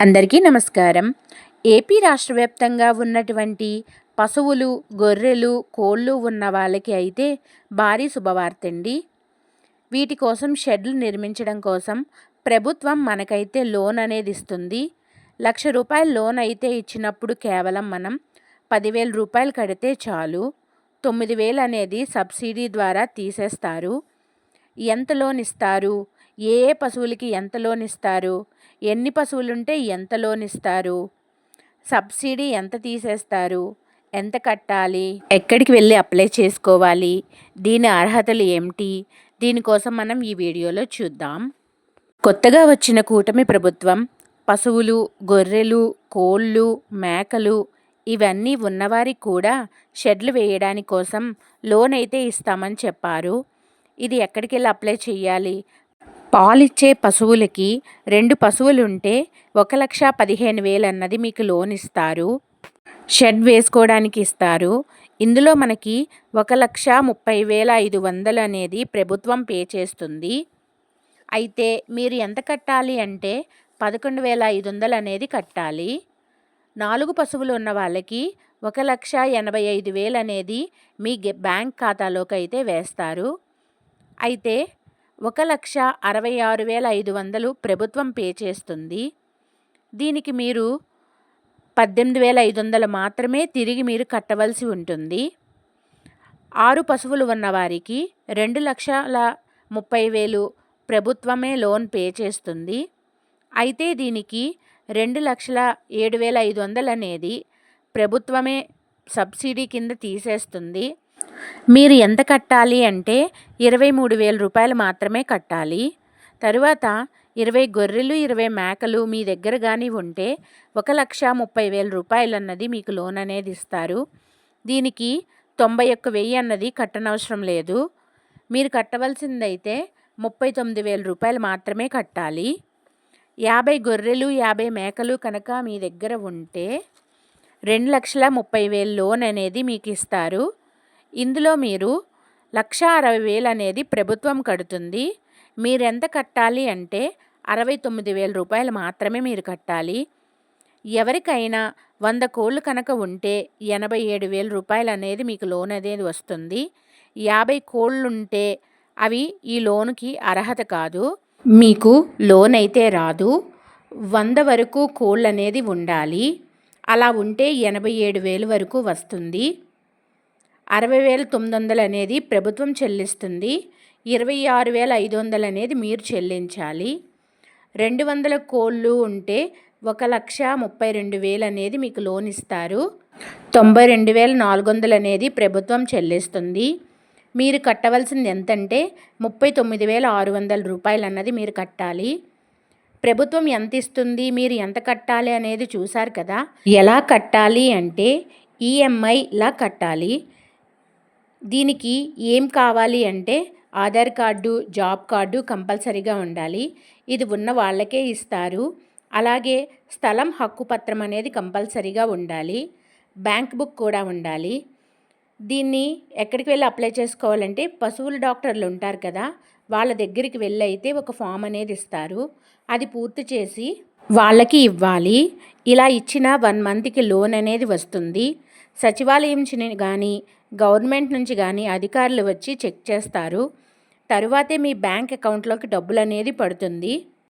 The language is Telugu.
అందరికీ నమస్కారం. ఏపీ రాష్ట్ర వ్యాప్తంగా ఉన్నటువంటి పశువులు గొర్రెలు కోళ్ళు ఉన్న వాళ్ళకి అయితే భారీ శుభవార్త అండి వీటి కోసం షెడ్లు నిర్మించడం కోసం ప్రభుత్వం మనకైతే లోన్ అనేది ఇస్తుంది. లక్ష రూపాయల లోన్ అయితే ఇచ్చినప్పుడు కేవలం మనం పదివేల రూపాయలు కడితే చాలు. తొమ్మిది వేలు అనేది సబ్సిడీ ద్వారా తీసేస్తారు. ఎంత లోన్ ఇస్తారు? ఏ ఏ పశువులకి ఎంత లోన్ ఇస్తారు? ఎన్ని పశువులుంటే ఎంత లోన్ ఇస్తారు సబ్సిడీ ఎంత తీసేస్తారు? ఎంత కట్టాలి? ఎక్కడికి వెళ్ళి అప్లై చేసుకోవాలి? దీని అర్హతలు ఏమిటి? దీనికోసం మనం ఈ వీడియోలో చూద్దాం. కొత్తగా వచ్చిన కూటమి ప్రభుత్వం పశువులు గొర్రెలు కోళ్ళు మేకలు ఇవన్నీ ఉన్నవారికి కూడా షెడ్లు వేయడానికి కోసం లోన్ అయితే ఇస్తామని చెప్పారు. ఇది ఎక్కడికి వెళ్ళి అప్లై చేయాలి పాలిచ్చే పశువులకి రెండు పశువులు ఉంటే ఒక లక్ష పదిహేను వేలు అన్నది మీకు లోన్ ఇస్తారు. షెడ్ వేసుకోవడానికి ఇస్తారు. ఇందులో మనకి ఒక లక్ష ముప్పై వేల ఐదు వందలు అనేది ప్రభుత్వం పే చేస్తుంది. అయితే మీరు ఎంత కట్టాలి అంటే పదకొండు వేల ఐదు వందలు అనేది కట్టాలి. నాలుగు పశువులు ఉన్న వాళ్ళకి ఒక లక్ష ఎనభై ఐదు వేలు అనేది మీ బ్యాంక్ ఖాతాలోకి అయితే వేస్తారు. అయితే ఒక లక్ష అరవై ఆరు వేల ఐదు వందలు ప్రభుత్వం పే చేస్తుంది. దీనికి మీరు పద్దెనిమిది వేల ఐదు వందలు మాత్రమే తిరిగి మీరు కట్టవలసి ఉంటుంది. ఆరు పశువులు ఉన్నవారికి రెండు లక్షల ముప్పై వేలు ప్రభుత్వమే లోన్ పే చేస్తుంది. అయితే దీనికి రెండు లక్షల ఏడు వేల ఐదు వందలు అనేది ప్రభుత్వమే సబ్సిడీ కింద తీసేస్తుంది. మీరు ఎంత కట్టాలి అంటే ఇరవై మూడు వేల రూపాయలు మాత్రమే కట్టాలి. తరువాత ఇరవై గొర్రెలు ఇరవై మేకలు మీ దగ్గర కానీ ఉంటే ఒక లక్ష ముప్పై వేల రూపాయలు అన్నది మీకు లోన్ అనేది ఇస్తారు. దీనికి తొంభై ఒక్క వెయ్యి అన్నది కట్టనవసరం లేదు. మీరు కట్టవలసిందైతే ముప్పై తొమ్మిది వేల రూపాయలు మాత్రమే కట్టాలి. యాభై గొర్రెలు యాభై మేకలు కనుక మీ దగ్గర ఉంటే రెండు లక్షల ముప్పై వేలు లోన్ అనేది మీకు ఇస్తారు. ఇందులో మీరు లక్ష అరవై వేలు అనేది ప్రభుత్వం కడుతుంది. మీరెంత కట్టాలి అంటే అరవై తొమ్మిది వేల రూపాయలు మాత్రమే మీరు కట్టాలి. ఎవరికైనా వంద కోళ్ళు కనుక ఉంటే ఎనభై ఏడు వేల రూపాయలు అనేది మీకు లోన్ అనేది వస్తుంది. యాభై కోళ్ళుంటే అవి ఈ లోనుకి అర్హత కాదు. మీకు లోన్ అయితే రాదు. వంద వరకు కోళ్ళు అనేది ఉండాలి. అలా ఉంటే ఎనభై ఏడు వేలు వరకు వస్తుంది. అరవై వేల తొమ్మిది వందలు అనేది ప్రభుత్వం చెల్లిస్తుంది. ఇరవై ఆరు వేల ఐదు వందలు అనేది మీరు చెల్లించాలి. రెండు వందల కోళ్ళు ఉంటే ఒక లక్ష ముప్పై రెండు వేలు అనేది మీకు లోన్ ఇస్తారు. తొంభై రెండు వేల నాలుగు వందలు అనేది ప్రభుత్వం చెల్లిస్తుంది. మీరు కట్టవలసింది ఎంతంటే ముప్పై తొమ్మిది వేల ఆరు వందల రూపాయలు అన్నది మీరు కట్టాలి. ప్రభుత్వం ఎంత ఇస్తుంది మీరు ఎంత కట్టాలి అనేది చూసారు కదా? ఎలా కట్టాలి అంటే ఈఎంఐలా కట్టాలి. దీనికి ఏం కావాలి అంటే ఆధార్ కార్డు జాబ్ కార్డు కంపల్సరీగా ఉండాలి. ఇది ఉన్న వాళ్ళకే ఇస్తారు. అలాగే స్థలం హక్కు పత్రం అనేది కంపల్సరీగా ఉండాలి. బ్యాంక్ బుక్ కూడా ఉండాలి. దీన్ని ఎక్కడికి వెళ్ళి అప్లై చేసుకోవాలంటే పశువుల డాక్టర్లు ఉంటారు కదా వాళ్ళ దగ్గరికి వెళ్ళి అయితే ఒక ఫామ్ అనేది ఇస్తారు. అది పూర్తి చేసి వాళ్ళకి ఇవ్వాలి. ఇలా ఇచ్చిన వన్ మంత్కి లోన్ అనేది వస్తుంది. సచివాలయం కానీ గవర్నమెంట్ నుంచి కానీ అధికారులు వచ్చి చెక్ చేస్తారు. తరువాతే మీ బ్యాంక్ అకౌంట్లోకి డబ్బులు అనేది పడుతుంది.